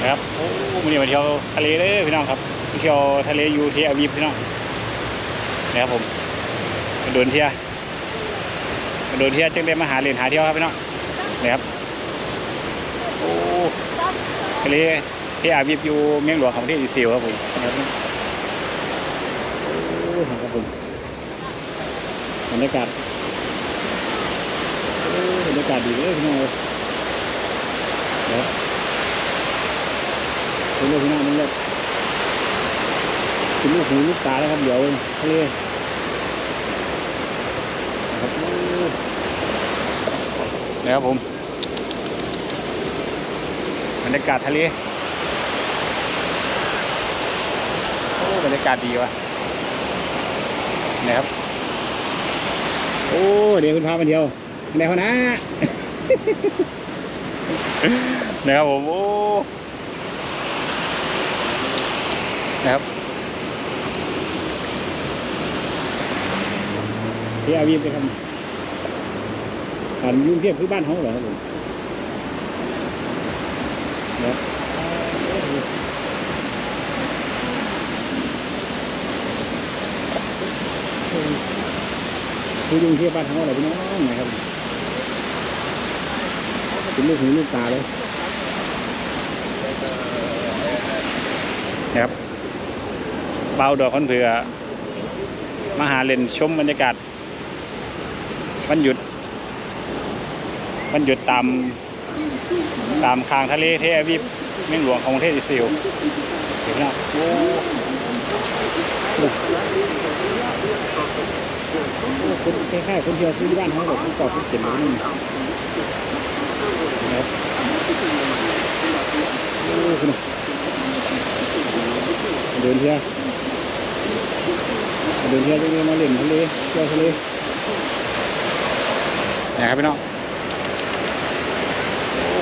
นะครับโอ้มันนี่มาเที่ยวทะเลเลยพี่น้องครับเที่ยวทะเลยู่ที่อาวีฟพี่น้องนะครับผมมาโดนเที่ยวมาโดนเที่ยวจึงได้มาหาเรียนหาเที่ยวครับพี่น้องนะครับโอ้ทะเลที่อาวีฟอยู่เมืองหลวงของประเทศอิสราเอลครับผมนะครับโอ้ครับผมบรรยากาศโอ้บรรยากาศดีเลยพี่น้องเลยนะครับ เป็นลูกหน้ามันเลยเป็นลูกหูลูกตาแล้วครับเดี๋ยวทะเลนะครับนะครับผมบรรยากาศทะเลโอ้บรรยากาศดีว่ะนะครับ โอ้เดี๋ยวคุณพามาเที่ยวไหนคนนะนะครับผมโอ้ นะครับที่อาวีไปทำผ่านยุ่งเทียบคือบ้านเขาเหรอครับผมนะคือยุ่งเทียบบ้านเขาเหรอพี่น้องนะครับเป็นลูกหูลูกตาเลยนะครับ เบาดอกคอนเผื่อมาหาเล่นชมบรรยากาศวันหยุดวันหยุดตามตามคางทะเลเทอาวีฟเมืองหลวงของประเทศอิสราเอลเห็นไหมครับโอ้คนคล้ายๆคนเที่ยวที่บ้านเขาแบบผู้ก่อผู้เขียนแบบนี้นะครับโอ้คุณเดินเที่ยว เดินเที่ยวจะมาเล่นทะเลเที่ยวทะเลนะครับพี่น้อง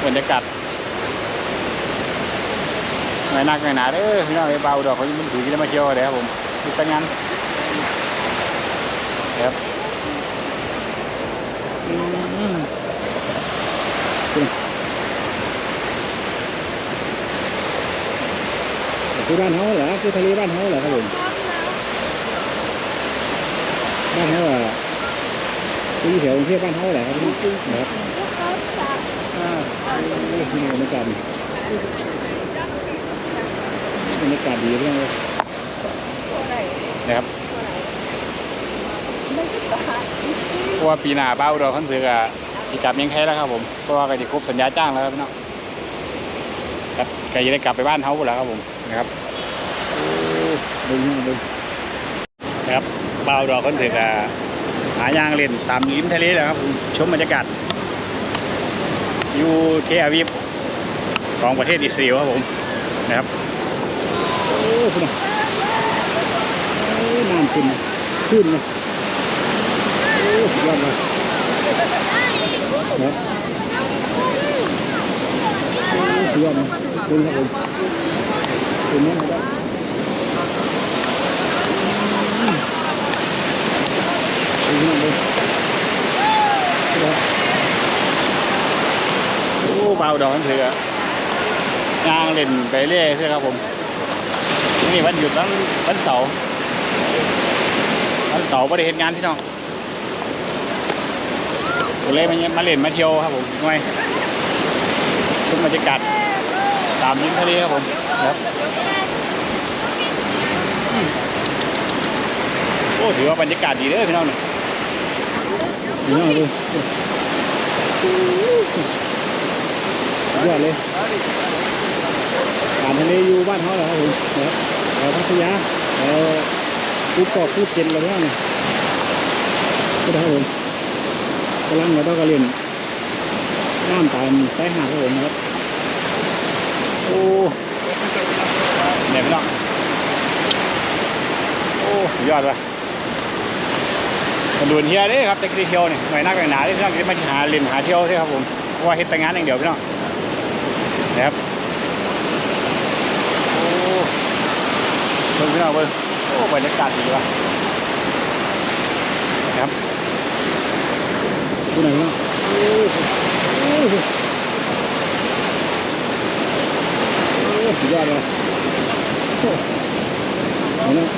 บรรยากาศหน่อยนักหน่อยหนาเด้อพี่น้องไอ้เบาดอกเขายังไม่ถือที่จะมาเที่ยวเลยครับผมติดตั้งงานครับคือบ้านเขาเหรอคือทะเลบ้านเขาเหรอครับผม บ้านเขาอะที่แถวกรุงเทพบ้านเขาแหละครับพี่นะครับอ่านี่บรรยากาศบรรยากาศดีเรื่องเลยนะครับเพราะว่าปีหน้าบ้าอุดรขันเสือกะอีกกลับเมียงแค่แล้วครับผมเพราะว่าก็จะครบสัญญาจ้างแล้วครับพี่น้องครับก็จะได้กลับไปบ้านเขาแล้วครับผมนะครับโอ้ดูนี่ดูนะครับ เบาดอกคนถือกหายางเล่นตามริมทะเลแหละครับชมบรรยากาศอยู่เทอาวีฟของประเทศอิสราเอลครับผมนะครับโอ้คุณน้ำขึ้นขึ้นนะโอ้สุดยอดเลยนะสุดยอดนะขึ้นครับผมขึ้นนะครับ โอ้เบา ดอกนั่นเถือะงางเล่นไปเรื่อยใช่ครับผมนี่วันหยุดวันวันเสาร์วันเสาร์ไม่ได้เห็นงานพี่น้องก็เลยมาเนี่ยมาเล่นมาเที่ยวครับผมหน่อยชมบรรยากาศตามริมทะเลครับผมครับโอ้ถือว่าบรรยากาศดีเลยพี่น้องเนี่ยนี่เอาเล ยยอดเลยผ่านทะเลอยู่บ้านเขาเหรอครับผมนะครับเราพัทยาเราภูเกาะภูเก็ตอะไรพวกนี้ก็ได้ครับผมกำลังเราต้องกระเล่นน้ำตามสายหาดครับผมนะครับ โอ้เนี่ยพี่น้องโอ้ยอดว่ะมันดูเที่ยวเด้ครับแต่กีเที่ยวเนี่หน่อยนักหน่อยหนาที่ต้องมาหาเล่นหาเที่ยวใช่ครับผมเพราะว่าเฮ็ดแต่งานอย่างเดียวพี่น้อง นะครับโอ้เบิ่งพี่น้องเบิ่งโอ้บรรยากาศดีว่ะนะครับดูหน่อยพี่น้องโอ้โหโอ้โหโอ้ สุดยอดเลยโอ้เอาเนี่ย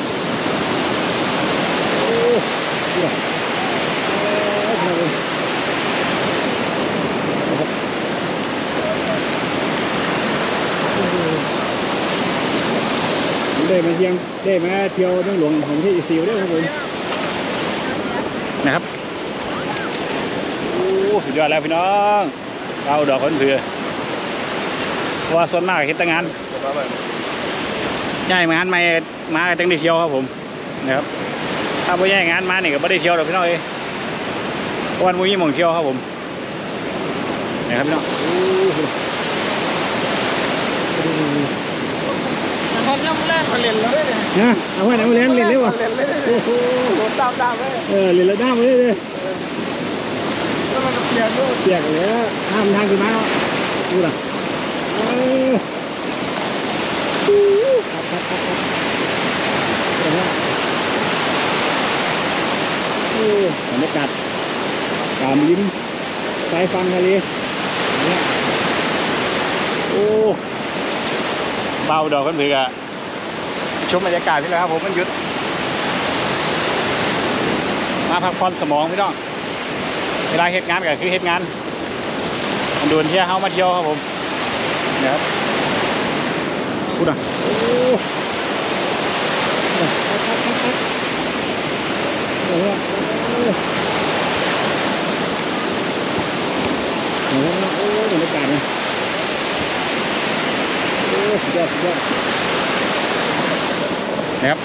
โอ้ดูดิโอ้ขนาดเลยนะครับโอ้โหได้ มาเที่ยงได้มาเที่ยวเรื่องหลวงของที่อีซิวได้ครับผมนะครับโอ้สุดยอดแล้วพี่น้องเอาดอกคนเผือว่าส่วนมากเฮ็ดแต่งานย้ายงานมามาตั้งได้เที่ยวครับผมนะครับถ้าไม่ย้ายงานมาเนี่ยก็ไม่ได้เที่ยวหรอกพี่น้องเอ้ยเพราะวันมุ้ยมองเที่ยวครับผมนะครับพี่น้อง ยังแรกมาเล่นแล้วเนี่ยนะเอาไว้ไหนมาเล่นเล่นเร็วอะเล่นเลยโอ้โหโดนตามตามเลยเออเล่นแล้วด้ามมาเลยเลยแล้วมันก็เปลี่ยนด้วยเปียกเลยห้ามทางขึ้นมาแล้วดูนะเออครับครับครับครับเดี๋ยวนะโอ้บรรยากาศการยิ้มสายฟังทะเลเนี่ยโอ้เบาดอกกันเผือกอะ ชมบรรยากาศพี่เลยครับผมมันหยุด มาพักผ่อนสมองพี่น้อง เวลาเหตุงานก็คือเหตุงานมันด่วนเที่ยวเข้ามาเที่ยวครับผมนี่ยครับพูดอะโอ้โอ้โหโอ้โหโอ้โหโอ้โหบรรยากาศเนี่ยโอ้สุดยอดสุดยอด นะครับ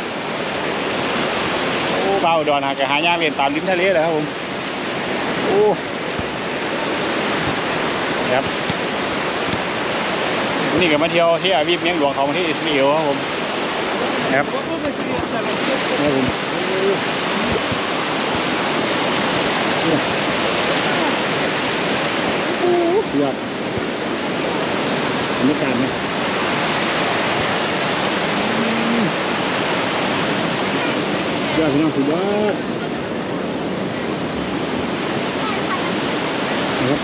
โอ้เบาดอนหากหายากเรียนตามริมทะเลเลยครับผมโอ้ครับวันนี่ก็มาเที่ยวที่อาวีบเมียงหลวงของที่อิสราเอลครับผมครับก็ไม่เปลี่ยนแต่ละเครับผมโอ้สุดยอดบรรยากาศนะยอด พี่น้องสุดยอดนะครับ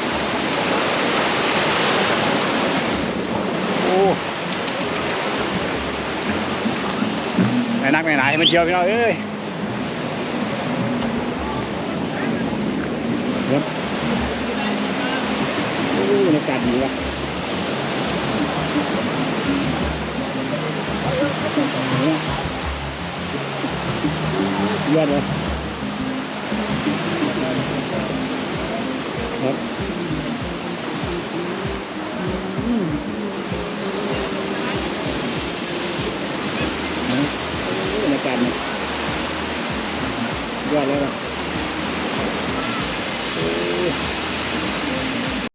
โอ้ไม่นักไม่หนาให้มาเที่ยวพี่น้องเอ้ยครับโอ้บรรยากาศดีว่ะ ย